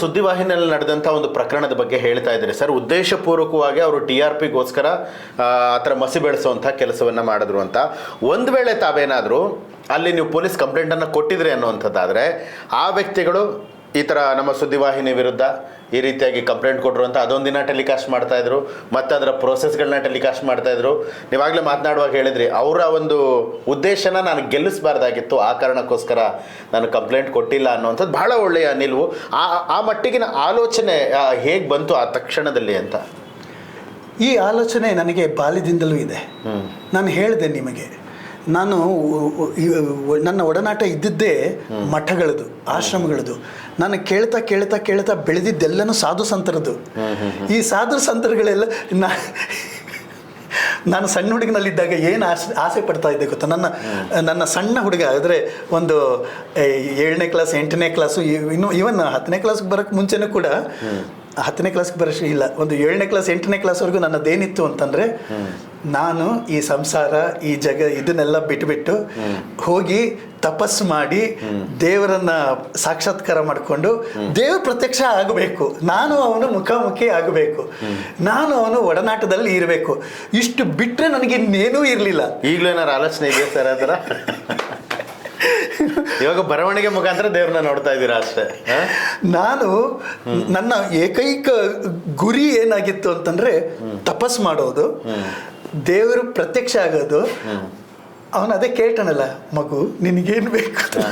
ಸುದ್ದಿವಾಹಿನಿಯಲ್ಲಿ ನಡೆದಂಥ ಒಂದು ಪ್ರಕರಣದ ಬಗ್ಗೆ ಹೇಳ್ತಾ ಇದ್ದಾರೆ. ಸರ್, ಉದ್ದೇಶಪೂರ್ವಕವಾಗಿ ಅವರು ಟಿ ಆರ್ ಪಿಗೋಸ್ಕರ, ಆ ಥರ ಮಸಿ ಬೆಳೆಸುವಂಥ ಕೆಲಸವನ್ನು ಮಾಡಿದ್ರು ಅಂತ. ಒಂದು ವೇಳೆ ತಾವೇನಾದರೂ, ಅಲ್ಲಿ ನೀವು ಪೊಲೀಸ್ ಕಂಪ್ಲೇಂಟನ್ನು ಕೊಟ್ಟಿದ್ರಿ ಅನ್ನುವಂಥದ್ದಾದರೆ, ಆ ವ್ಯಕ್ತಿಗಳು ಈ ಥರ ನಮ್ಮ ಸುದ್ದಿವಾಹಿನಿ ವಿರುದ್ಧ ಈ ರೀತಿಯಾಗಿ ಕಂಪ್ಲೇಂಟ್ ಕೊಟ್ಟರು ಅಂತ ಅದೊಂದಿನ ಟೆಲಿಕಾಸ್ಟ್ ಮಾಡ್ತಾಯಿದ್ರು ಮತ್ತು ಮತ್ತೆ ಅದರ ಪ್ರೋಸೆಸ್ಗಳನ್ನ ಟೆಲಿಕಾಸ್ಟ್ ಮಾಡ್ತಾಯಿದ್ರು ನೀವಾಗಲೇ ಮಾತನಾಡುವಾಗ ಹೇಳಿದ್ರಿ ಅವರ ಒಂದು ಉದ್ದೇಶನ ನಾನು ಗೆಲ್ಲಿಸಬಾರ್ದಾಗಿತ್ತು ಆ ಕಾರಣಕ್ಕೋಸ್ಕರ ನಾನು ಕಂಪ್ಲೇಂಟ್ ಕೊಟ್ಟಿಲ್ಲ ಅನ್ನುವಂಥದ್ದು ಭಾಳ ಒಳ್ಳೆಯ ನಿಲುವು. ಆ ಆ ಮಟ್ಟಿಗಿನ ಆಲೋಚನೆ ಹೇಗೆ ಬಂತು ಆ ತಕ್ಷಣದಲ್ಲಿ ಅಂತ? ಈ ಆಲೋಚನೆ ನನಗೆ ಬಾಲ್ಯದಿಂದಲೂ ಇದೆ. ನಾನು ಹೇಳಿದೆ ನಿಮಗೆ ನಾನು ನನ್ನ ಒಡನಾಟ ಇದ್ದಿದ್ದೇ ಮಠಗಳದು ಆಶ್ರಮಗಳದು. ನಾನು ಕೇಳ್ತಾ ಕೇಳ್ತಾ ಕೇಳ್ತಾ ಬೆಳೆದಿದ್ದೆಲ್ಲನೂ ಸಾಧು ಸಂತರದು. ಈ ಸಾಧು ಸಂತರುಗಳೆಲ್ಲ ನಾ ನಾನು ಸಣ್ಣ ಹುಡುಗನಲ್ಲಿದ್ದಾಗ ಏನು ಆಸೆ ಆಸೆ ಪಡ್ತಾ ಇದ್ದೆ ಗೊತ್ತಾ? ನನ್ನ ನನ್ನ ಸಣ್ಣ ಹುಡುಗ ಅಂದರೆ ಒಂದು ಏಳನೇ ಕ್ಲಾಸ್ ಎಂಟನೇ ಕ್ಲಾಸು ಇನ್ನು ಇವನ್ ಹತ್ತನೇ ಕ್ಲಾಸ್ಗೆ ಬರೋಕ್ಕೆ ಮುಂಚೆನೂ ಕೂಡ ಹತ್ತನೇ ಕ್ಲಾಸ್ಗೆ ಬರೋಷ್ಟು ಇಲ್ಲ. ಒಂದು ಏಳನೇ ಕ್ಲಾಸ್ ಎಂಟನೇ ಕ್ಲಾಸ್ವರೆಗೂ ನನ್ನದೇನಿತ್ತು ಅಂತಂದರೆ ನಾನು ಈ ಸಂಸಾರ, ಈ ಜಗ ಇದನ್ನೆಲ್ಲ ಬಿಟ್ಟುಬಿಟ್ಟು ಹೋಗಿ ತಪಸ್ಸು ಮಾಡಿ ದೇವರನ್ನ ಸಾಕ್ಷಾತ್ಕಾರ ಮಾಡಿಕೊಂಡು ದೇವ್ರ ಪ್ರತ್ಯಕ್ಷ ಆಗಬೇಕು. ನಾನು ಅವನು ಮುಖಾಮುಖಿ ಆಗಬೇಕು. ನಾನು ಅವನು ಒಡನಾಟದಲ್ಲಿ ಇರಬೇಕು. ಇಷ್ಟು ಬಿಟ್ಟರೆ ನನಗೆ ಇನ್ನೇನೂ ಇರಲಿಲ್ಲ. ಈಗಲೂ ಏನಾರು ಆಲೋಚನೆ ಇದೆಯಾ ಸರ್ ಥರ? ಇವಾಗ ಬರವಣಿಗೆ ಮುಖಾಂತರ ದೇವ್ರನ್ನ ನೋಡ್ತಾ ಇದ್ದೀರಾ ಅಷ್ಟೇ ನಾನು ನನ್ನ ಏಕೈಕ ಗುರಿ ಏನಾಗಿತ್ತು ಅಂತಂದ್ರೆ ತಪಸ್ ಮಾಡೋದು. ದೇವರು ಪ್ರತ್ಯಕ್ಷ ಆಗೋದು. ಅವನು ಅದೇ ಕೇಳ್ತಾನಲ್ಲ ಮಗು ನಿನಗೇನು ಬೇಕು ಅಂತ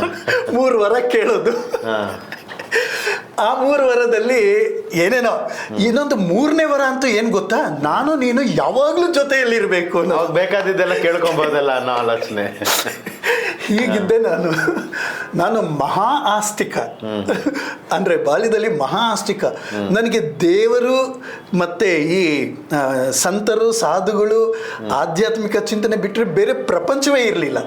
ಮೂರು ವರ ಕೇಳೋದು. ಆ ಮೂರು ವರದಲ್ಲಿ ಏನೇನೋ. ಇನ್ನೊಂದು ಮೂರನೇ ವರ ಅಂತೂ ಏನು ಗೊತ್ತಾ? ನಾನು ನೀನು ಯಾವಾಗಲೂ ಜೊತೆಯಲ್ಲಿರಬೇಕು ಅನ್ನೋ ಅವಾಗ ಬೇಕಾದಿದ್ದೆಲ್ಲ ಕೇಳ್ಕೊಬೋದಲ್ಲ ಅನ್ನೋ ಆಲೋಚನೆ. ಹೀಗಿದ್ದೆ ನಾನು. ನಾನು ಮಹಾ ಆಸ್ತಿಕ. ಅಂದರೆ ಬಾಲ್ಯದಲ್ಲಿ ಮಹಾ ಆಸ್ತಿಕ. ನನಗೆ ದೇವರು ಮತ್ತೆ ಈ ಆ, ಸಂತರು ಸಾಧುಗಳು ಆಧ್ಯಾತ್ಮಿಕ ಚಿಂತನೆ ಬಿಟ್ಟರೆ ಬೇರೆ ಪ್ರಪಂಚವೇ ಇರಲಿಲ್ಲ.